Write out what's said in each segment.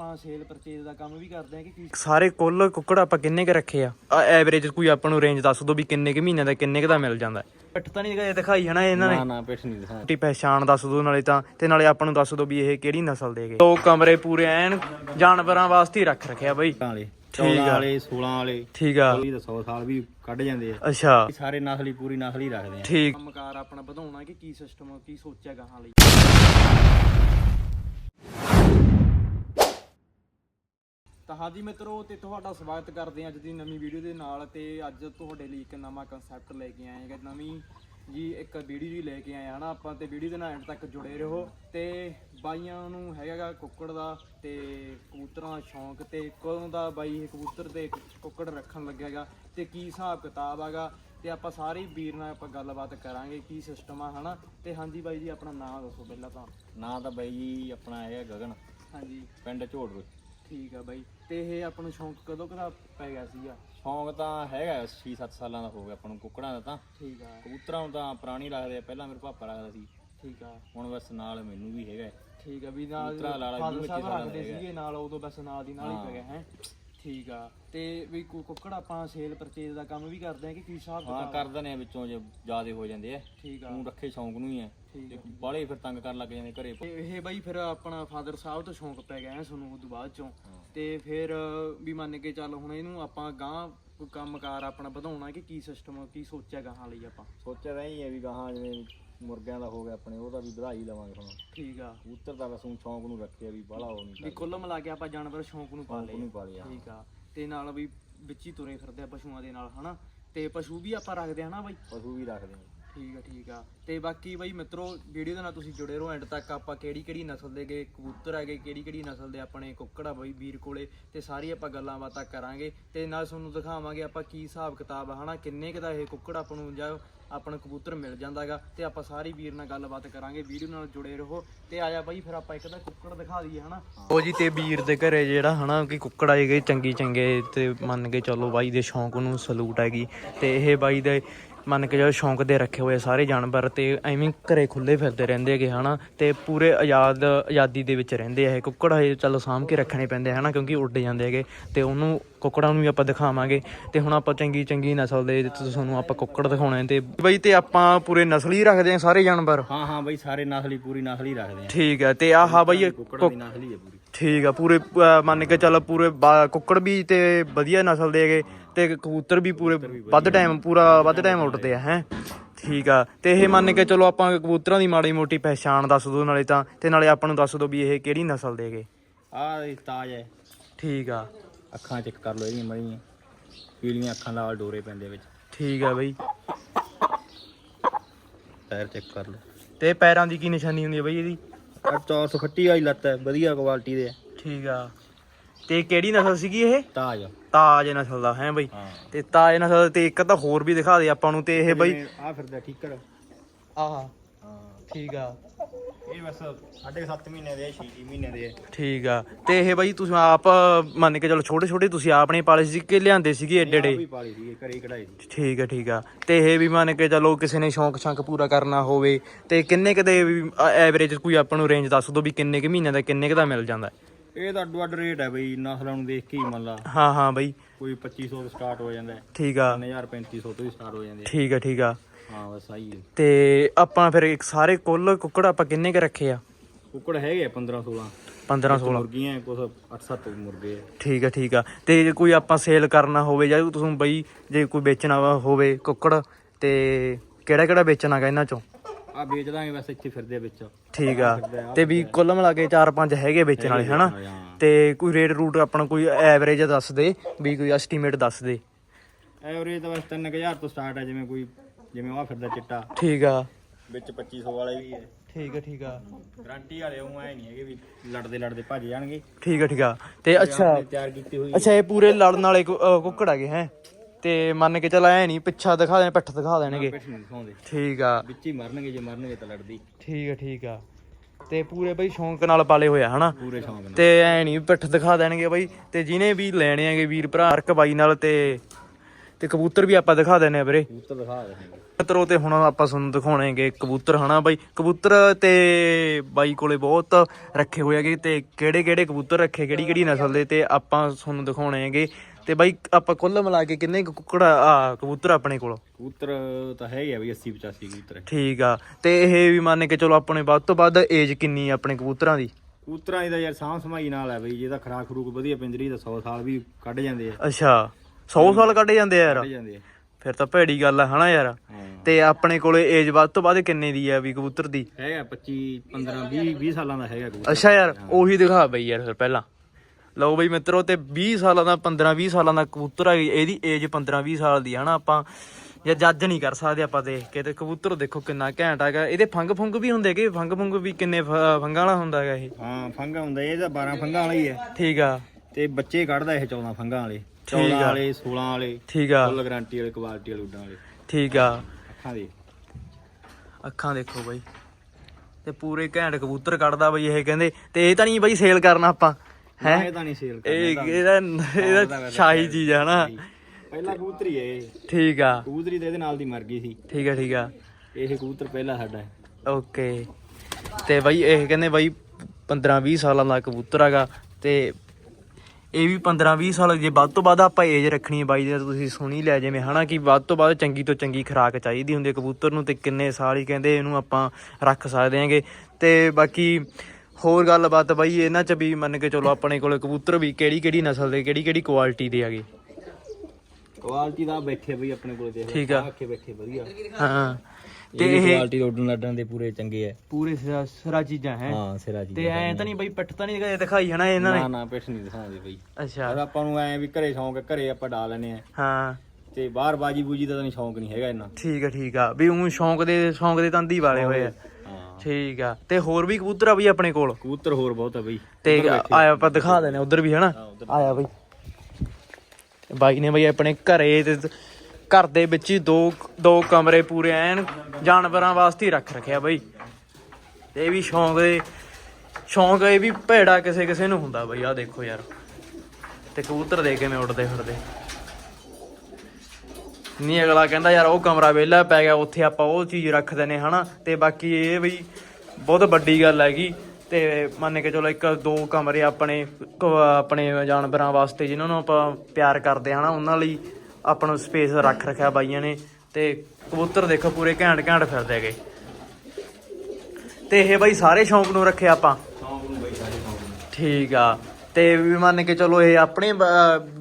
ਆਪਾਂ sale purchase ਦਾ ਕੰਮ ਵੀ ਕਰਦੇ ਆ ਕਿ ਕੀ ਸਾਰੇ ਕੁੱਲ ਕੁੱਕੜ ਆਪਾਂ ਕਿੰਨੇ ਕ ਰੱਖੇ ਆ? ਐਵਰੇਜ ਕੋਈ ਆਪਾਂ ਨੂੰ ਰੇਂਜ ਦੱਸ ਦਿਓ ਵੀ ਕਿੰਨੇ ਕ ਮਹੀਨਿਆਂ ਦਾ ਕਿੰਨੇ ਕ ਦਾ ਮਿਲ ਜਾਂਦਾ। ਪਿੱਠ ਤਾਂ ਨਹੀਂ ਕਦੇ ਦਿਖਾਈ ਹਨਾ ਇਹਨਾਂ ਨੇ? ਨਾ ਨਾ ਪਿੱਠ ਨਹੀਂ ਦਿਖਾ ਟੀ ਪਹਿਚਾਣ ਦੱਸ ਦਿਓ ਨਾਲੇ ਤਾਂ ਤੇ ਨਾਲੇ ਆਪਾਂ ਨੂੰ ਦੱਸ ਦਿਓ ਵੀ ਇਹ ਕਿਹੜੀ ਨਸਲ ਦੇ ਹੈਗੇ। ਦੋ ਕਮਰੇ ਪੂਰੇ ਐਨ ਜਾਨਵਰਾਂ ਵਾਸਤੇ ਹੀ ਰੱਖ ਰੱਖਿਆ ਬਾਈ। ਵਾਲੇ ਠੀਕ 14 ਆ। ਵਾਲੇ 16 ਵਾਲੇ। ਠੀਕ ਆ। ਕੋਈ ਤਾਂ 100 ਸਾਲ ਵੀ ਕੱਢ ਜਾਂਦੇ ਆ। ਅੱਛਾ। ਇਹ ਸਾਰੇ ਨਸਲੀ ਪੂਰੀ ਨਸਲੀ ਰੱਖਦੇ ਆ। ਠੀਕ। ਕੰਮਕਾਰ ਆਪਣਾ ਵਧਾਉਣਾ ਕਿ ਕੀ ਸਿਸਟਮ ਕੀ ਸੋਚਿਆ ਗਾਹਾਂ ਲਈ? ਤਾਂ ਹਾਂਜੀ ਮਿੱਤਰੋ ਤੇ ਤੁਹਾਡਾ ਸਵਾਗਤ ਕਰਦੇ ਹਾਂ ਅੱਜ ਦੀ ਨਵੀਂ ਵੀਡੀਓ ਦੇ ਨਾਲ ਤੇ ਅੱਜ ਤੁਹਾਡੇ ਲਈ ਇੱਕ ਨਵਾਂ ਕਨਸੈਪਟ ਲੈ ਕੇ ਆਏ ਹਾਂ ਨਵੀਂ ਜੀ ਇੱਕ ਵੀਡੀਓ ਜੀ ਲੈ ਕੇ ਆਏ ਹਾਂ ਨਾ ਆਪਾਂ ਤੇ ਵੀਡੀਓ ਦੇ ਨਾਲ ਐਂਡ ਤੱਕ ਜੁੜੇ ਰਹੋ ਤੇ ਬਾਈਆਂ ਨੂੰ ਹੈਗਾਗਾ ਕੁੱਕੜ ਦਾ ਤੇ ਕਬੂਤਰਾਂ ਦਾ ਸ਼ੌਂਕ ਤੇ ਕਦੋਂ ਦਾ ਬਾਈ ਇਹ ਕਬੂਤਰ ਤੇ ਕੁੱਕੜ ਰੱਖਣ ਲੱਗਿਆਗਾ ਤੇ ਕੀ ਹਿਸਾਬ ਕਿਤਾਬ ਹੈਗਾ ਤੇ ਆਪਾਂ ਸਾਰੇ ਵੀਰ ਨਾਲ ਆਪਾਂ ਗੱਲਬਾਤ ਕਰਾਂਗੇ ਕੀ ਸਿਸਟਮ ਆ ਹਨਾ? ਤੇ ਹਾਂਜੀ ਬਾਈ ਜੀ ਆਪਣਾ ਨਾਮ ਦੱਸੋ ਪਹਿਲਾਂ ਤਾਂ। ਨਾਂ ਤਾਂ ਬਾਈ ਜੀ ਆਪਣਾ ਹੈਗਾ ਗਗਨ। ਹਾਂਜੀ। ਪਿੰਡ ਝੋੜਰੂ ਠੀਕ ਆ ਬਾਈ। ਤੇ ਇਹ ਆਪਾਂ ਨੂੰ ਸ਼ੌਂਕ ਕਦੋਂ ਕਦਾ ਪੈ ਗਿਆ ਸੀਗਾ? ਸ਼ੌਂਕ ਤਾਂ ਹੈਗਾ 6-7 ਸਾਲਾਂ ਦਾ ਹੋ ਗਿਆ ਆਪਾਂ ਨੂੰ ਕੁੱਕੜਾਂ ਦਾ ਤਾਂ। ਠੀਕ ਆ। ਕਬੂਤਰਾਂ ਨੂੰ ਤਾਂ ਪੁਰਾਣੀ ਰੱਖਦੇ ਆ ਪਹਿਲਾਂ ਮੇਰੇ ਪਾਪਾ ਰੱਖਦਾ ਸੀ। ਠੀਕ ਆ। ਹੁਣ ਬਸ ਨਾਲ ਮੈਨੂੰ ਵੀ ਹੈਗਾ ਠੀਕ ਆ ਵੀ ਨਾਲ ਕਬੂਤਰਾਂ ਲਾ ਲਾ ਫਾਦਰ ਵੀਹ ਸਾਹਿਬ ਪੱਚੀ ਸਾਲਾਂ ਰੱਖਦੇ ਸੀਗੇ ਨਾਲ ਉਦੋਂ ਬਸ ਨਾਲ ਦੀ ਨਾਲ ਹੀ ਪੈ ਗਿਆ ਹੈ। ਠੀਕ ਆ। ਤੇ ਵੀ ਕੁ- ਕੁੱਕੜ ਆਪਾਂ ਸੇਲ ਪਰਚੇਜ਼ ਦਾ ਕੰਮ ਵੀ ਕਰਦੇ ਆ ਕਿ ਕੀ ਹਿਸਾਬ ਹਾਂ ਕਿਤਾਬ? ਕਰ ਆ ਵਿੱਚੋਂ ਜੇ ਜ਼ਿਆਦੇ ਹੋ ਜਾਂਦੇ ਆ। ਠੀਕ ਆ। ਤੂੰ ਰੱਖੇ ਸ਼ੌਂਕ ਨੂੰ ਹੀ ਆ। ਠੀਕ ਤੇ ਬਾਲੇ ਫਿਰ ਤੰਗ ਕਰਨ ਲੱਗ ਜਾਂਦੇ ਘਰੇ। ਤੇ ਇਹ ਬਾਈ ਫਿਰ ਆਪਣਾ ਫਾਦਰ ਸਾਹਿਬ ਤੋਂ ਸ਼ੌਂਕ ਪੈ ਗਿਆ ਹੈ ਤੁਹਾਨੂੰ ਉਦੋਂ ਬਾਅਦ ਚੋਂ। ਤੇ ਫਿਰ ਵੀ ਮੰਨ ਕੇ ਚੱਲ ਹੁਣ ਇਹਨੂੰ ਆਪਾਂ ਗਾਂ ਕੰਮਕਾਰ ਆਪਣਾ ਵਧਾਉਣਾ ਕਿ ਕੀ ਸਿਸਟਮ ਕੀ ਸੋਚਿਆ ਗਾਹਾਂ ਲਈ ਆਪਾਂ? ਸੋਚਿਆ ਤਾਂ ਇਹ ਹੈ ਵੀ ਗਾਹਾਂ ਜਿਵੇਂ ਮੁਰਗਿਆਂ ਦਾ ਹੋ ਗਿਆ ਆਪਣੇ ਉਹਦਾ ਵੀ ਵਧਾਈ ਲਵਾਂਗੇ ਹੁਣ। ਠੀਕ ਆ। ਕਬੂਤਰ ਦਾ ਊਂ ਸ਼ੌਂਕ ਨੂੰ ਰੱਖਿਆ ਵੀ ਬਾਲਾ ਉਹ ਨਹੀਂ ਵੀ ਕੁੱਲ ਮਿਲਾ ਕੇ ਆਪਾਂ ਜਾਨਵਰ ਸ਼ੌਂਕ ਨੂੰ ਪਾ ਲਏ ਨਹੀਂ ਪਾਲਿਆ ਠੀਕ ਆ। ਤੇ ਨਾਲ ਵੀ ਵਿੱਚ ਹੀ ਤੁਰੇ ਫਿਰਦੇ ਆ ਪਸ਼ੂਆਂ ਦੇ ਨਾਲ ਹਨਾ। ਤੇ ਪਸ਼ੂ ਵੀ ਆਪਾਂ ਰੱਖਦੇ ਆ ਨਾ ਬਾਈ? ਪਸ਼ੂ ਵੀ ਰੱਖਦੇ ਆ। ਠੀਕ ਆ ਠੀਕ ਆ। ਤੇ ਬਾਕੀ ਬਾਈ ਮਿੱਤਰੋ, ਵੀਡੀਓ ਦੇ ਨਾਲ ਤੁਸੀਂ ਜੁੜੇ ਰਹੋ ਐਂਡ ਤੱਕ। ਆਪਾਂ ਕਿਹੜੀ ਕਿਹੜੀ ਨਸਲ ਦੇ ਗੇ, ਕਬੂਤਰ ਹੈਗੇ ਕਿਹੜੀ ਕਿਹੜੀ ਨਸਲ ਦੇ ਆਪਣੇ ਕੁੱਕੜ ਆ ਬਾਈ ਵੀਰ ਕੋਲੇ, ਤੇ ਸਾਰੀ ਆਪਾਂ ਗੱਲਾਂ ਬਾਤਾਂ ਕਰਾਂਗੇ। ਤੇ ਨਾਲ ਤੁਹਾਨੂੰ ਦਿਖਾਵਾਂਗੇ ਆਪਾਂ ਕੀ ਹਿਸਾਬ ਕਿਤਾਬ ਆ, ਹਨਾ? ਕਿੰਨੇ ਕੁ ਦਾ ਇਹ ਕੁੱਕੜ ਆਪਾਂ ਨੂੰ ਜਾਂ ਆਪਣਾ ਕਬੂਤਰ ਮਿਲ ਜਾਂਦਾਗਾ ਤੇ ਆਪਾਂ ਸਾਰੀ ਵੀਰ ਨਾਲ ਗੱਲਬਾਤ ਕਰਾਂਗੇ। ਵੀਡੀਓ ਨਾਲ ਜੁੜੇ ਰਹੋ। ਤੇ ਆਇਆ ਬਾਈ, ਫਿਰ ਆਪਾਂ ਇੱਕ ਦਾ ਕੁੱਕੜ ਦਿਖਾ ਦਈਏ, ਹਨਾ? ਉਹ ਜੀ ਤੇ ਵੀਰ ਦੇ ਘਰੇ ਜਿਹੜਾ, ਹਨਾ, ਕਿ ਕੁੱਕੜ ਆਏਗੇ ਚੰਗੀ ਚੰਗੇ ਤੇ ਮੰਨ ਕੇ ਚੱਲੋ ਬਾਈ ਦੇ ਸ਼ੌਂਕ ਨੂੰ ਸਲੂਟ ਹੈਗੀ। ਤੇ ਇਹ ਬਾਈ ਦੇ ਮੰਨ ਕੇ ਚੱਲੋ ਸ਼ੌਂਕ ਦੇ ਰੱਖੇ ਹੋਏ ਸਾਰੇ ਜਾਨਵਰ ਤੇ ਐਵੇਂ ਘਰੇ ਖੁੱਲੇ ਫਿਰਦੇ ਰਹਿੰਦੇ ਹੈਗੇ, ਹਨਾ? ਤੇ ਪੂਰੇ ਆਜ਼ਾਦ, ਆਜ਼ਾਦੀ ਦੇ ਵਿੱਚ ਰਹਿੰਦੇ ਆ ਇਹ। ਕੁੱਕੜ ਹਜੇ ਚੱਲੋ ਸਾਂਭ ਕੇ ਰੱਖਣੇ ਪੈਂਦੇ ਆ, ਹਨਾ? ਕਿਉਂਕਿ ਉੱਡ ਜਾਂਦੇ ਹੈਗੇ। ਤੇ ਉਹਨੂੰ ਕੁੱਕੜਾਂ ਨੂੰ ਵੀ ਆਪਾਂ ਦਿਖਾਵਾਂਗੇ ਤੇ ਹੁਣ ਆਪਾਂ ਚੰਗੀ ਚੰਗੀ ਨਸਲ ਦੇ ਤੁਹਾਨੂੰ ਆਪਾਂ ਕੁੱਕੜ ਦਿਖਾਉਣੇ ਤੇ ਬਾਈ ਤੇ ਆਪਾਂ ਪੂਰੇ ਨਸਲੀ ਰੱਖਦੇ ਆ ਸਾਰੇ ਜਾਨਵਰ? ਹਾਂ ਹਾਂ ਬਈ ਸਾਰੇ ਨਸਲੀ ਪੂਰੀ ਨਸਲੀ ਰੱਖਦੇ ਆ। ਠੀਕ ਹੈ ਤੇ ਆਹ ਬਾਈ ਕੁੱਕੜਾਂ ਦੀ ਨਸਲੀ ਹੈ ਪੂਰੀ। ਠੀਕ ਆ ਪੂਰੇ ਮੰਨ ਕੇ ਚੱਲ ਪੂਰੇ ਕੁੱਕੜ ਵੀ ਤੇ ਵਧੀਆ ਨਸਲ ਦੇ ਹੈਗੇ ਤੇ ਕਬੂਤਰ ਵੀ ਪੂਰੇ ਵੱਧ ਟਾਈਮ ਪੂਰਾ ਵੱਧ ਟਾਈਮ ਉੱਡਦੇ ਆ ਹੈ? ਠੀਕ ਆ ਤੇ ਇਹ ਮੰਨ ਕੇ ਚਲੋ ਆਪਾਂ ਕਬੂਤਰਾਂ ਦੀ ਮਾੜੀ ਮੋਟੀ ਪਹਿਚਾਣ ਦੱਸ ਦਿਓ ਨਾਲੇ ਤਾਂ ਤੇ ਨਾਲੇ ਆਪਾਂ ਨੂੰ ਦੱਸ ਦਿਓ ਵੀ ਇਹ ਕਿਹੜੀ ਨਸਲ ਦੇ ਹੈਗੇ। ਇਹ ਤਾਜ ਹੈ। ਠੀਕ ਆ ਅੱਖਾਂ ਚੈੱਕ ਕਰ ਲਓ ਇਹਦੀਆਂ ਮੜੀਆਂ। ਪੀਲੀਆਂ ਅੱਖਾਂ ਨਾਲ ਡੋਰੇ ਪੈਂਦੇ ਵਿੱਚ। ਠੀਕ ਆ ਬਈ। ਪੈਰ ਚੈੱਕ ਕਰ ਲਓ। ਤੇ ਪੈਰਾਂ ਦੀ ਕੀ ਨਿਸ਼ਾਨੀ ਹੁੰਦੀ ਹੈ ਬਈ ਇਹਦੀ? ਆ 400 ਖੱਟੀ ਵਾਲੀ ਲੱਤ ਹੈ ਵਧੀਆ ਕੁਆਲਿਟੀ ਦੇ ਆ। ਠੀਕ ਆ। ਤੇ ਕਿਹੜੀ ਨਸਲ ਸੀਗੀ ਇਹ? ਤਾਜ। ਤਾਜ ਨਸਲ ਦਾ ਹੈ ਬਈ। ਹਾਂ। ਤੇ ਤਾਜ ਨਸਲ ਤੇ ਇੱਕ ਤਾਂ ਹੋਰ ਵੀ ਦਿਖਾ ਦੇ ਆਪਾਂ ਨੂੰ ਤੇ ਇਹ ਬਈ ਆ ਫਿਰਦਾ ਠੀਕਰ ਆਹ। ਹਾਂ। ਠੀਕ ਆ। ਇਹ ਬਸ 7.5 ਮਹੀਨੇ ਦੇ 6 ਮਹੀਨੇ ਦੇ ਆ। ਠੀਕ ਆ। ਤੇ ਇਹ ਬਈ ਤੁਸੀਂ ਆਪ ਮੰਨ ਕੇ ਚਲੋ ਛੋਟੇ ਛੋਟੇ ਤੁਸੀਂ ਆਪਣੇ ਪਾਲੇ ਸੀ ਕਿ ਲਿਆਂਦੇ ਸੀਗੇ ਏਡੇ ਏਡੇ? ਹੀ ਪਾਲੀ ਸੀ ਘਰੇ ਹੀ ਕਢਾਈ ਸੀ। ਠੀਕ ਆ ਠੀਕ ਆ। ਤੇ ਇਹ ਵੀ ਮੰਨ ਕੇ ਚਲੋ ਕਿਸੇ ਨੇ ਸ਼ੌਂਕ ਸ਼ੰਕ ਪੂਰਾ ਕਰਨਾ ਹੋਵੇ ਤੇ ਕਿੰਨੇ ਕਦੇ ਐਵਰੇਜ ਕੋਈ ਆਪਾਂ ਨੂੰ ਰੇਂਜ ਦੱਸ ਦਿਓ ਵੀ ਕਿੰਨੇ ਕੁ ਮਹੀਨਿਆਂ ਦਾ ਕਿੰਨੇ ਕੁ ਦਾ ਮਿਲ ਜਾਂਦਾ? ਇਹ ਤਾਂ ਅੱਡੋ ਅੱਡ ਰੇਟ ਹੈ ਬਈ ਨਸਲਾਂ ਨੂੰ ਦੇਖ ਕੇ ਹੀ ਮੰਨ ਲਾ। ਹਾਂ ਹਾਂ ਬਈ। ਕੋਈ 2500 ਤੋਂ ਸਟਾਰਟ ਹੋ ਜਾਂਦਾ। ਹੈ ਠੀਕ ਆ। 3000 3500 ਤੋਂ ਹੀ ਸਟਾਰਟ ਹੋ ਜਾਂਦੇ ਠੀਕ ਆ ਠੀਕ ਆ ਆ। ਹਾਂ ਬਸ ਹੈ। ਤੇ ਆਪਾਂ ਫਿਰ ਇੱਕ ਸਾਰੇ ਕੁੱਲ ਕੁੱਕੜ ਆਪਾਂ ਕਿੰਨੇ ਕ ਰੱਖੇ ਆ? ਕੁੱਕੜ ਹੈਗੇ ਆ 15 16 15 16 ਮੁਰਗੀਆਂ ਕੁਝ 8-7 ਮੁਰਗੇ ਆ। ਠੀਕ ਆ ਠੀਕ ਆ। ਤੇ ਜੇ ਕੋਈ ਆਪਾਂ ਸੇਲ ਕਰਨਾ ਹੋਵੇ ਜਾਂ ਤੁਸੀਂ ਬਈ ਜੇ ਕੋਈ ਵੇਚਣਾ ਵਾ ਹੋਵੇ ਕੁੱਕੜ ਤੇ ਕਿਹੜਾ ਕਿਹੜਾ ਵੇਚਣਾਗਾ ਇਹਨਾਂ ਚੋਂ? ਆ ਵੇਚ ਦਾਂਗੇ ਬਸ ਇੱਥੇ ਫਿਰਦੇ ਵਿੱਚ। ਠੀਕ ਆ। ਤੇ ਵੀ ਕੁੱਲ ਮਿਲਾ ਕੇ 4-5 ਹੈਗੇ ਵੇਚਣ ਵਾਲੇ ਹਨਾ? ਹਾਂ। ਤੇ ਕੋਈ ਰੇਟ ਰੂਟ ਆਪਣਾ ਕੋਈ ਐਵਰੇਜ ਦੱਸ ਦੇ ਵੀ ਕੋਈ ਐਸਟੀਮੇਟ ਦੱਸ ਦੇ। ਐਵਰੇਜ ਤਾਂ ਬਸ 3000 ਤੋਂ ਸਟਾਰਟ ਹੈ ਜਿਵੇਂ ਕੋਈ ਜਿਵੇਂ ਆ ਫਿਰਦਾ ਚਿੱਟਾ। ਠੀਕ ਆ। ਵਿੱਚ 2500 ਵਾਲੇ ਵੀ ਹੈ ਠੀਕ ਆ ਠੀਕ ਆ। ਗਾਰੰਟੀ ਵਾਲੇ ਉਹ ਐ ਨਹੀਂ ਹੈਗੇ ਵੀ ਲੜਦੇ ਲੜਦੇ ਭੱਜ ਜਾਣਗੇ। ਠੀਕ ਆ ਠੀਕ ਆ। ਤੇ ਅੱਛਾ ਤਿਆਰ ਕੀਤੀ ਹੋਈ ਅੱਛਾ ਇਹ ਪੂਰੇ ਲੜਨ ਵਾਲੇ ਕੁ- ਅਹ ਕੁੱਕੜ ਹੈਗੇ ਹੈ? ਤੇ ਮੰਨ ਕੇ ਚੱਲ ਐ ਨਹੀਂ ਪਿੱਛਾ ਦਿਖਾ ਦੇਣ ਪਿੱਠ ਦਿਖਾ ਦੇਣਗੇ। ਪਿੱਠ ਨਹੀਂ ਦਿਖਾਉਂਦੇ। ਠੀਕ ਆ। ਵਿੱਚ ਹੀ ਮਰਨਗੇ ਜੇ ਮਰਨਗੇ ਤਾਂ ਲੜਦੀ। ਠੀਕ ਆ ਠੀਕ ਆ। ਤੇ ਪੂਰੇ ਬਈ ਸ਼ੌਂਕ ਨਾਲ ਪਾਲੇ ਹੋਇਆ ਹਨਾ? ਪੂਰੇ ਸ਼ੌਂਕ ਨਾਲ। ਤੇ ਐ ਨਹੀਂ ਪਿੱਠ ਦਿਖਾ ਦੇਣਗੇ ਬਈ। ਤੇ ਜਿਹਨੇ ਵੀ ਲੈਣੇ ਹੈਗੇ ਵੀਰ ਭਰਾ ਹਰਕ ਬਾਈ ਨਾਲ ਤੇ ਤੇ ਕਬੂਤਰ ਵੀ ਆਪਾਂ ਦਿਖਾ ਦਿੰਨੇ ਆ ਵੀਰੇ। ਕਬੂਤਰ ਦਿਖਾ ਦੇ ਮਿੱਤਰੋ ਤੇ ਹੁਣ ਆਪਾਂ ਤੁਹਾਨੂੰ ਦਿਖਾਉਣੇਗੇ ਕਬੂਤਰ ਹਨਾ ਬਾਈ? ਕਬੂਤਰ ਤੇ ਬਾਈ ਕੋਲੇ ਬਹੁਤ ਰੱਖੇ ਹੋਏ ਹੈਗੇ ਤੇ ਕਿਹੜੇ ਕਿਹੜੇ ਕਬੂਤਰ ਰੱਖੇ ਕਿਹੜੀ ਕਿਹੜੀ ਨਸਲ ਦੇ ਤੇ ਆਪਾਂ ਤੁਹਾਨੂੰ ਦਿਖਾਉਣੇ ਹੈਗੇ ਤੇ ਬਾਈ ਆਪਾਂ ਕੁੱਲ ਮਿਲਾ ਕੇ ਕਿੰਨੇ ਕੁੱਕੜ ਆ ਕਬੂਤਰ ਆਪਣੇ ਕੋਲ? ਕਬੂਤਰ ਤਾਂ ਹੈ ਹੀ ਆ ਬਈ 80 85 ਕਬੂਤਰ। ਠੀਕ ਆ। ਤੇ ਇਹ ਵੀ ਮੰਨ ਕੇ ਚਲੋ ਆਪਣੇ ਵੱਧ ਤੋਂ ਵੱਧ ਏਜ ਕਿੰਨੀ ਆ ਆਪਣੇ ਕਬੂਤਰਾਂ ਦੀ? ਕਬੂਤਰਾਂ ਦੀ ਤਾਂ ਯਾਰ ਸਾਂਭ ਸਮਾਈ ਨਾਲ ਹੈ ਬਈ ਜੇ ਤਾਂ ਖਰਾਕ ਖਰੂਕ ਵਧੀਆ ਪਿੰਜਰੀ ਤਾਂ 100 ਸਾਲ ਵੀ ਕੱਢ ਜਾਂਦੇ ਆ। ਅੱਛਾ। 100 ਸਾਲ ਕੱਢ ਜਾਂਦੇ ਆ ਯਾਰ। ਕੱਢ ਜਾਂਦੇ ਆ। ਫਿਰ ਤਾਂ ਭੈੜੀ ਗੱਲ ਆ ਹਨਾ ਯਾਰ? ਹਾਂ। ਤੇ ਆਪਣੇ ਕੋਲੇ ਏਜ ਵੱਧ ਤੋਂ ਵੱਧ ਕਿੰਨੇ ਦੀ ਆ ਵੀ ਕਬੂਤਰ ਦੀ? ਹੈਗਾ 25 15 20 20 ਸਾਲਾਂ ਦਾ ਹੈਗਾ ਕਬੂਤਰ। ਅੱਛਾ ਯਾਰ ਉਹੀ ਦਿਖਾ ਬਈ ਯਾਰ ਫਿਰ ਪਹਿਲਾਂ। ਲਓ ਬਈ ਮਿੱਤਰੋ ਤੇ 20 ਸਾਲਾਂ ਦਾ 15 20 ਸਾਲਾਂ ਦਾ ਕਬੂਤਰ ਆ ਇਹਦੀ ਏਜ 15 20 ਸਾਲ ਦੀ ਆ ਹਨਾ ਆਪਾਂ। ਜਾਂ ਜੱਜ ਨਹੀਂ ਕਰ ਸਕਦੇ ਆਪਾਂ ਦੇਖ ਕੇ ਤੇ ਕਬੂਤਰ ਦੇਖੋ ਕਿੰਨਾ ਘੈਂਟ ਹੈਗਾ। ਇਹਦੇ ਫੰਗ ਫੁੰਗ ਵੀ ਹੁੰਦੇ ਕਿ ਫੰਗ ਫੁੰਗ ਵੀ ਕਿੰਨੇ ਫ- ਫੰਗਾਂ ਵਾਲਾ ਹੁੰਦਾ ਹੈਗਾ ਇਹ? ਹਾਂ ਫੰਗਾ ਹੁੰਦਾ ਇਹ ਤਾਂ 12 ਫੰਗਾ ਵਾਲਾ ਹੀ ਹੈ। ਠੀਕ ਆ। ਤੇ ਬੱਚੇ ਕੱਢਦਾ ਇਹ 14 ਫੰਗਾ ਵਾਲੇ ਠੀਕ 14 ਆ। ਵਾਲੇ 16 ਵਾਲੇ ਠੀਕ ਆ। ਫੁੱਲ ਗਾਰੰਟੀ ਵਾਲੇ ਕੁਆਲਿਟੀ ਵਾਲੇ ਉੱਡਾਂ ਵਾਲੇ। ਠੀਕ ਆ। ਅੱਖਾਂ ਦੇ। ਅੱਖਾਂ ਦੇਖੋ ਬਈ। ਤੇ ਪੂਰੇ ਘੈਂਟ ਕਬੂਤਰ ਕੱਢਦਾ ਬਈ ਇਹ ਕਹਿੰਦੇ ਤੇ ਇਹ ਤਾਂ ਨਹੀਂ ਬਈ ਸੇਲ ਕਰਨਾ ਆਪਾਂ ਹੈ? ਇਹ ਤਾਂ ਨਹੀਂ ਸੇਲ ਇਹ ਕਰਨਾ ਇਹਦਾ ਇਹਦਾ ਸ਼ਾਹੀ ਚੀਜ਼ ਹੈ ਨਾ। ਪਹਿਲਾ ਕਬੂਤਰੀ ਹੈ ਇਹ। ਠੀਕ ਆ। ਕਬੂਤਰੀ ਤਾਂ ਇਹਦੇ ਨਾਲ ਦੀ ਮਰ ਗਈ ਸੀ। ਠੀਕ ਆ ਠੀਕ ਆ। ਇਹ ਕਬੂਤਰ ਪਹਿਲਾ ਸਾਡਾ ਓਕੇ। ਤੇ ਬਈ ਇਹ ਕਹਿੰਦੇ ਬਈ 15 20 ਸਾਲਾਂ ਦਾ ਕਬੂਤਰ ਹੈਗਾ ਤੇ ਇਹ ਵੀ 15 20 ਸਾਲ ਜੇ ਵੱਧ ਤੋਂ ਵੱਧ ਆਪਾਂ ਏਜ ਰੱਖਣੀ ਹੈ ਬਾਈ ਜੀ ਤੁਸੀਂ ਸੁਣੀ ਲਿਆ ਜਿਵੇਂ ਹਨਾ ਕਿ ਵੱਧ ਤੋਂ ਵੱਧ ਚੰਗੀ ਤੋਂ ਚੰਗੀ ਖੁਰਾਕ ਚਾਹੀਦੀ ਹੁੰਦੀ ਹੈ ਕਬੂਤਰ ਨੂੰ ਤੇ ਕਿੰਨੇ ਸਾਲ ਹੀ ਕਹਿੰਦੇ ਇਹਨੂੰ ਆਪਾਂ ਰੱਖ ਸਕਦੇ ਹਾਂਗੇ। ਤੇ ਬਾਕੀ ਹੋਰ ਗੱਲਬਾਤ ਬਾਈ ਇਹਨਾਂ ਚ ਵੀ ਮੰਨ ਕੇ ਚਲੋ ਆਪਣੇ ਕੋਲੇ ਕਬੂਤਰ ਵੀ ਕਿਹੜੀ ਕਿਹੜੀ ਨਸਲ ਦੇ ਕਿਹੜੀ ਕਿਹੜੀ ਕੁਆਲਿਟੀ ਦੇ ਹੈਗੇ? ਕੁਆਲਿਟੀ ਦਾ ਬੈਠੇ ਬਈ ਆਪਣੇ ਕੋਲ ਦੇਖ ਠੀਕ ਆ। ਬੈਠੇ ਵਧੀਆ। ਹਾਂ। ਤੇ ਇਹ ਕੁਆਲਿਟੀ ਉੱਡਣ ਲੱਡਣ ਦੇ ਪੂਰੇ ਚੰਗੇ ਆ। ਪੂਰੇ ਸਿਰਾ ਸਿਰਾ ਚੀਜ਼ਾਂ ਹੈ? ਹਾਂ ਸਿਰਾ ਜੀ ਤੇ ਐ ਤਾਂ ਨਹੀਂ ਬਈ ਪਿੱਠ ਤਾਂ ਨਹੀਂ ਦਿਖਾਈ ਹਨਾ ਇਹਨਾਂ ਨਾ? ਨੇ ਨਾ ਪਿੱਠ ਨਹੀਂ ਦਿਖਾਉਂਦੇ ਬਈ। ਅੱਛਾ। ਪਰ ਆਪਾਂ ਨੂੰ ਐ ਵੀ ਘਰੇ ਸ਼ੌਂਕ ਹੈ, ਘਰੇ ਆਪਾਂ ਡਾ ਲੈਨੇ ਆ। ਹਾਂ। ਤੇ ਬਾਹਰ ਬਾਜੀ ਬੂਜੀ ਦਾ ਤਾਂ ਨਹੀਂ ਸ਼ੌਂਕ ਨਹੀਂ ਹੈਗਾ ਇੰਨਾ। ਠੀਕ ਆ ਠੀਕ ਆ। ਵੀ ਉਹ ਸ਼ੌਂਕ ਦੇ ਸ਼ੌਂਕ ਦੇ ਤੰਦੀ ਵਾਲੇ ਹੋਏ ਆ। ਹਾਂ। ਠੀਕ ਆ। ਤੇ ਹੋਰ ਵੀ ਕਬੂਤਰ ਆ ਬਈ ਆਪਣੇ ਕੋਲ? ਕਬੂਤਰ ਹੋਰ ਬਹੁਤ ਆ ਬਈ। ਤੇ। ਆਇਆ ਆਪਾਂ ਦਿਖਾ ਦੇਣੇ ਉਧਰ ਵੀ ਹਨਾ? ਹਾਂ, ਉੱਧਰ। ਆਇਆ ਬਈ। ਬਾਈ ਨੇ ਬਈ ਆਪਣੇ ਘਰੇ ਤੇ ਘਰ ਦੇ ਵਿੱਚ ਹੀ ਦੋ ਦੋ ਕਮਰੇ ਪੂਰੇ ਐਨ ਜਾਨਵਰਾਂ ਵਾਸਤੇ ਹੀ ਰੱਖ ਰੱਖਿਆ ਬਈ। ਤੇ ਇਹ ਵੀ ਸ਼ੌਂਕ ਦੇ, ਸ਼ੌਂਕ ਇਹ ਵੀ ਭੇੜਾ ਕਿਸੇ ਕਿਸੇ ਨੂੰ ਹੁੰਦਾ ਬਈ ਆ ਦੇਖੋ ਯਾਰ। ਤੇ ਕਬੂਤਰ ਦੇ ਕਿਵੇਂ ਉੱਡਦੇ ਫਿਰਦੇ। ਨਹੀਂ ਅਗਲਾ ਕਹਿੰਦਾ ਯਾਰ ਉਹ ਕਮਰਾ ਵਿਹਲਾ ਪੈ ਗਿਆ, ਉੱਥੇ ਆਪਾਂ ਉਹ ਚੀਜ਼ ਰੱਖ ਦਿੰਨੇ ਹਨਾ ਤੇ ਬਾਕੀ ਇਹ ਬਈ ਬਹੁਤ ਵੱਡੀ ਗੱਲ ਹੈਗੀ। ਤੇ ਮੰਨ ਕੇ ਚਲੋ ਇੱਕ, ਦੋ ਕਮਰੇ ਆਪਣੇ ਆਪਣੇ ਜਾਨਵਰਾਂ ਵਾਸਤੇ ਜਿਨ੍ਹਾਂ ਨੂੰ ਆਪਾਂ ਪਿਆਰ ਕਰਦੇ ਹਨਾ ਉਹਨਾਂ ਲਈ ਆਪਾਂ ਨੂੰ ਸਪੇਸ ਰੱਖ ਰੱਖਿਆ ਬਾਈਆਂ ਨੇ ਤੇ ਕਬੂਤਰ ਦੇਖੋ ਪੂਰੇ ਘੈਂਟ ਘੈਂਟ ਫਿਰਦੇ ਹੈਗੇ। ਤੇ ਇਹ ਬਾਈ ਸਾਰੇ ਸ਼ੌਂਕ ਨੂੰ ਰੱਖਿਆ ਆਪਾਂ। ਸ਼ੌਂਕ ਨੂੰ ਬਈ ਸਾਰੇ ਸ਼ੌਂਕ ਨੂੰ। ਠੀਕ ਆ ਤੇ ਵੀ ਮੰਨ ਕੇ ਚਲੋ ਇਹ ਆਪਣੇ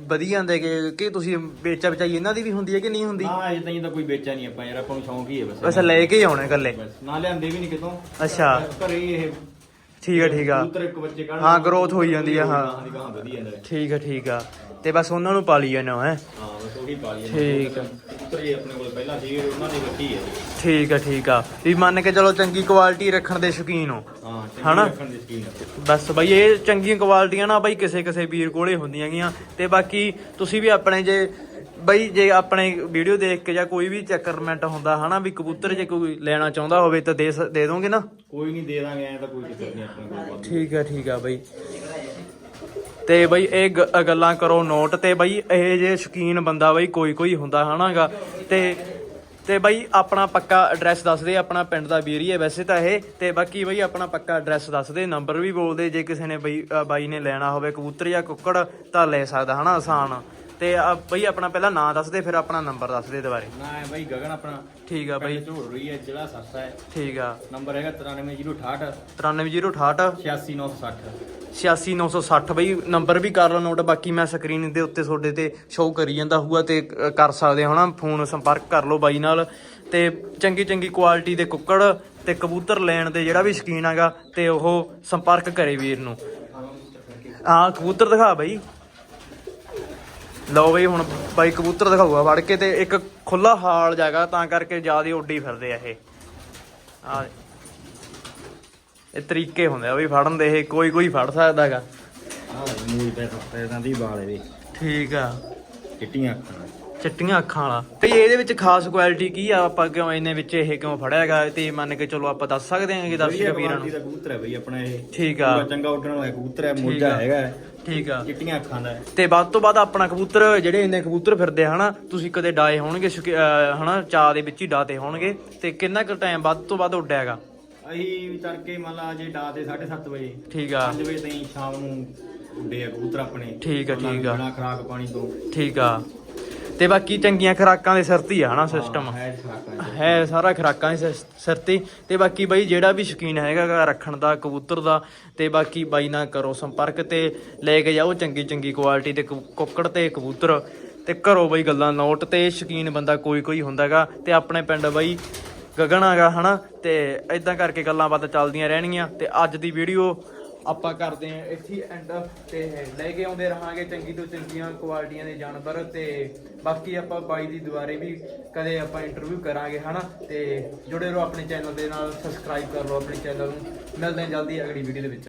ਵਧੀਆ ਹੁੰਦੇ ਕਿ ਕਿ ਤੁਸੀਂ ਵੇਚਾ ਵਿਚਾਈ ਇਹਨਾਂ ਦੀ ਵੀ ਹੁੰਦੀ ਹੈ ਕਿ ਨਹੀਂ ਹੁੰਦੀ? ਨਾ ਅਜੇ ਤਾਈਂ ਤਾਂ ਕੋਈ ਵੇਚਿਆ ਨਹੀਂ ਆਪਾਂ ਯਾਰ ਆਪਾਂ ਨੂੰ ਸ਼ੌਂਕ ਹੀ ਹੈ ਬਸ। ਬਸ ਲੈ ਕੇ ਹੀ ਆਉਣੇ ਇਕੱਲੇ। ਨਾ ਲਿਆਂਦੇ ਵੀ ਨਹੀਂ ਕਿਤੋਂ। ਅੱਛਾ। ਘਰੇ ਹੀ ਇਹ ਠੀਕ ਆ ਠੀਕ ਆ। ਕਬੂਤਰ ਇੱਕ ਬੱਚੇ ਕੱਢ ਹਾਂ, growth ਹੋਈ ਜਾਂਦੀ ਆ, ਹਾਂ। ਜਾਂਦਾ ਹੈ। ਠੀਕ ਆ ਠੀਕ ਆ। ਤੇ ਬਸ ਉਹਨਾਂ ਨੂੰ ਪਾਲੀ ਜਾਂਦੇ ਹੋ ਹੈ ਹਾਂ। ਬਸ ਉਹੀ ਪਾਲੀ ਠੀਕ ਆ। ਕਬੂਤਰ ਇਹ ਆਪਣੇ ਕੋਲ ਪਹਿਲਾਂ ਸੀ ਉਹਨਾਂ ਦੀ ਵੱਡੀ ਹੈ। ਠੀਕ ਆ ਠੀਕ ਆ। ਵੀ ਮੰਨ ਕੇ ਚਲੋ ਚੰਗੀ ਕੁਆਲਿਟੀ ਰੱਖਣ ਦੇ ਸ਼ੌਕੀਨ ਹੋ। ਹਾਂ ਹਨਾ? ਚੰਗੀ ਰੱਖਣ ਦੀ ਸਕੀਮ ਹੈ ਬਸ ਬਈ ਇਹ ਚੰਗੀਆਂ ਕੁਆਲਿਟੀਆਂ ਨਾ ਬਈ ਕਿਸੇ ਕਿਸੇ ਵੀਰ ਕੋਲੇ ਹੁੰਦੀਆਂ ਗੀਆਂ। ਤੇ ਬਾਕੀ ਤੁਸੀਂ ਵੀ ਆਪਣੇ ਜੇ ਬਈ ਜੇ ਆਪਣੇ ਵੀਡੀਓ ਦੇਖ ਕੇ ਜਾਂ ਕੋਈ ਵੀ ਚੱਕਰਮੈਂਟ ਹੁੰਦਾ ਹਨਾ ਵੀ ਕਬੂਤਰ ਜੇ ਕੋਈ ਲੈਣਾ ਚਾਹੁੰਦਾ ਹੋਵੇ ਤਾਂ ਦੇ ਸ- ਦੇ ਦੋਗੇ ਨਾ? ਕੋਈ ਨਹੀਂ ਦੇ ਦਾਂਗੇ ਐ ਤਾਂ ਕੋਈ ਦਿੱਕਤ ਨਹੀਂ ਆਪਣੇ ਕੋਲ। ਵਾਧੂ। ਠੀਕ ਆ ਠੀਕ ਆ ਬਈ। ਤੇ ਬਈ ਇਹ ਗੱਲਾਂ ਕਰੋ ਨੋਟ ਤੇ ਬਈ ਇਹ ਜੇ ਸ਼ਕੀਨ ਬੰਦਾ ਬਈ ਕੋਈ ਕੋਈ ਹੁੰਦਾ ਹਨਾਗਾ ਤੇ ਤੇ ਬਈ ਆਪਣਾ ਪੱਕਾ ਐਡਰੈਸ ਦੱਸ ਦੇ, ਆਪਣਾ ਪਿੰਡ ਦਾ ਵੀਰੀ ਹੈ ਵੈਸੇ ਤਾਂ ਇਹ। ਤੇ ਬਾਕੀ ਬਈ ਆਪਣਾ ਪੱਕਾ ਐਡਰੈਸ ਦੱਸ ਦੇ ਨੰਬਰ ਵੀ ਬੋਲ ਦੇ, ਜੇ ਕਿਸੇ ਨੇ ਬਈ ਬਾਈ ਨੇ ਲੈਣਾ ਹੋਵੇ ਕਬੂਤਰ ਜਾਂ ਕੁੱਕੜ ਤਾਂ ਲੈ ਸਕਦਾ ਹਨਾ ਆਸਾਨ। ਤੇ ਅ, ਬਈ ਆਪਣਾ ਪਹਿਲਾਂ ਨਾਂ ਦੱਸ ਦੇ ਫਿਰ ਆਪਣਾ ਨੰਬਰ ਦੱਸ ਦੇ ਦੁਬਾਰੇ ਨਾ ਹੈ ਬਾਈ ਗਗਨ ਆਪਣਾ ਠੀਕ ਆ ਬਈ। ਝੋੜ ਰਹੀ ਹੈ ਜਿਹੜਾ ਸਰਸਾ ਹੈ। ਠੀਕ ਆ। ਨੰਬਰ ਹੈਗਾ 93068 93068 86960 86960 ਬਈ ਨੰਬਰ ਵੀ ਕਰ ਲਓ ਨੋਟ ਬਾਕੀ ਮੈਂ ਸਕਰੀਨ ਦੇ ਉੱਤੇ ਤੁਹਾਡੇ ਤੇ ਸ਼ੋਅ ਕਰੀ ਜਾਂਦਾ ਹੋਊਗਾ ਤੇ ਕਰ ਸਕਦੇ ਹੋ ਹਨਾ ਫੋਨ ਸੰਪਰਕ ਕਰ ਲਓ ਬਾਈ ਨਾਲ। ਤੇ ਚੰਗੀ ਚੰਗੀ ਕੁਆਲਿਟੀ ਦੇ ਕੁੱਕੜ ਤੇ ਕਬੂਤਰ ਲੈਣ ਦੇ ਜਿਹੜਾ ਵੀ ਸ਼ਕੀਨ ਹੈਗਾ ਤੇ ਉਹ ਸੰਪਰਕ ਕਰੇ ਵੀਰ ਨੂੰ। ਹਾਂ ਕਬੂਤਰ ਦਿਖਾ ਬਈ। ਲਓ ਬਈ ਹੁਣ ਬਾਈ ਕਬੂਤਰ ਦਿਖਾਊਗਾ ਵੜ ਕੇ ਤੇ ਇੱਕ ਖੁੱਲਾ ਹਾਲ ਜਗ੍ਹਾ ਤਾਂ ਕਰਕੇ ਜ਼ਿਆਦਾ ਉੱਡੀ ਫਿਰਦੇ ਆ ਇਹ। ਆ ਇਹ ਤਰੀਕੇ ਹੁੰਦੇ ਆ ਵੀ ਫੜਨ ਦੇ ਇਹ ਕੋਈ ਕੋਈ ਫੜ ਸਕਦਾ ਹੈਗਾ। ਹਾਂ ਮੂਲ ਪੈ ਪੈਰਾਂ ਦੀ ਵਾਲ ਇਹਦੇ ਠੀਕ ਆ। ਚਿੱਟੀਆਂ ਅੱਖਾਂ। ਚਿੱਟੀਆਂ ਅੱਖਾਂ ਵਾਲਾ। ਤੇ ਇਹਦੇ ਵਿੱਚ ਖਾਸ ਕੁਆਲਿਟੀ ਕੀ ਆ? ਆਪਾਂ ਕਿਉਂ ਇਹਨੇ ਵਿੱਚ ਇਹ ਕਿਉਂ ਫੜਿਆ ਹੈਗਾ? ਤੇ ਮੰਨ ਕੇ ਚਲੋ ਆਪਾਂ ਦੱਸ ਸਕਦੇ ਹਾਂ ਕਿ ਦਰਸ਼ਕ ਵੀਰਾਂ ਨੂੰ। ਦਾ ਕਬੂਤਰ ਹੈ ਬਈ ਆਪਣਾ ਇਹ। ਠੀਕ ਆ। ਚੰਗਾ ਉੱਡਣ ਵਾਲਾ ਕਬੂਤਰ ਹੈ ਮੋਜਾ। ਹੈਗਾ। ਠੀਕ ਆ। ਚਿੱਟੀਆਂ ਅੱਖਾਂ ਦਾ ਤੇ ਵੱਧ ਤੋਂ ਵੱਧ ਆਪਣਾ ਕਬੂਤਰ ਜਿਹੜੇ ਇੰਨੇ ਕਬੂਤਰ ਫਿਰਦੇ ਹਨਾ ਤੁਸੀਂ ਕਦੇ ਡਾਏ ਹੋਣਗੇ ਹਨਾ ਚਾਹ ਦੇ ਵਿੱਚ ਹੀ ਡਾਤੇ ਹੋਣਗੇ। ਤੇ ਕਿੰਨਾ ਕੁ ਟਾਈਮ ਵੱਧ ਤੋਂ ਵੱਧ ਉੱਡਿਆ ਹੈਗਾ? ਅਸੀਂ ਤੜਕੇ ਮੰਨ ਲਾ ਜੇ ਡਾ ਤੇ 7:30 ਵਜੇ ਠੀਕ ਆ। 5 ਵਜੇ ਤਾਈਂ ਸ਼ਾਮ ਨੂੰ ਉੱਡੇ ਆ ਕਬੂਤਰ ਆਪਣੇ। ਠੀਕ ਆ, ਠੀਕ ਆ। ਬਿਨਾਂ ਖਰਾਕ ਪਾਣੀ ਤੋਂ। ਠੀਕ ਆ। ਤੇ ਬਾਕੀ ਚੰਗੀਆਂ ਖੁਰਾਕਾਂ ਦੇ ਸਿਰ ਤੇ ਹੀ ਆ ਹਨਾ ਸਿਸਟਮ ਹੈ ਸਾਰਾ ਖੁਰਾਕਾਂ ਦੇ ਸਿਰ- ਤੇ ਤੇ ਬਾਕੀ ਬਾਈ ਜਿਹੜਾ ਵੀ ਸ਼ੌਕੀਨ ਹੈਗਾ ਰੱਖਣ ਦਾ ਕਬੂਤਰ ਦਾ ਤੇ ਬਾਕੀ ਬਾਈ ਨਾਲ ਕਰੋ ਸੰਪਰਕ ਤੇ ਲੈ ਕੇ ਜਾਓ ਚੰਗੀ ਚੰਗੀ ਕੁਆਲਿਟੀ ਦੇ ਕੁੱਕੜ ਤੇ ਕਬੂਤਰ। ਤੇ ਕਰੋ ਬਾਈ ਗੱਲਾਂ ਨੋਟ ਤੇ ਸ਼ੌਕੀਨ ਬੰਦਾ ਕੋਈ ਕੋਈ ਹੁੰਦਾਗਾ ਤੇ ਆਪਣੇ ਪਿੰਡ ਬਾਈ ਗਗਨ ਹੈਗਾ ਹਨਾ। ਤੇ ਇਦਾਂ ਕਰਕੇ ਗੱਲਾਂ ਬਾਤਾਂ ਚੱਲਦੀਆਂ ਰਹਿਣਗੀਆਂ। ਤੇ ਅੱਜ ਦੀ ਵੀਡੀਓ ਆਪਾਂ ਕਰਦੇ ਆਂ ਇੱਥੇ ਐਂਡ ਤੇ ਲੈ ਕੇ ਆਉਂਦੇ ਰਹਾਂਗੇ ਚੰਗੀ ਤੋਂ ਚੰਗੀਆਂ ਕੁਆਲਿਟੀਆਂ ਦੇ ਜਾਨਵਰ ਤੇ ਬਾਕੀ ਆਪਾਂ ਬਾਈ ਦੀ ਦੁਆਰੇ ਵੀ ਕਦੇ ਆਪਾਂ ਇੰਟਰਵਿਊ ਕਰਾਂਗੇ, ਹਨਾ? ਤੇ ਜੁੜੇ ਰਹੋ ਆਪਣੇ ਚੈਨਲ ਦੇ ਨਾਲ ਸਬਸਕ੍ਰਾਈਬ ਕਰ ਲਓ ਆਪਣੇ ਚੈਨਲ ਨੂੰ। ਮਿਲਦੇ ਹਾਂ ਜਲਦੀ ਅਗਲੀ ਵੀਡੀਓ ਦੇ ਵਿੱਚ।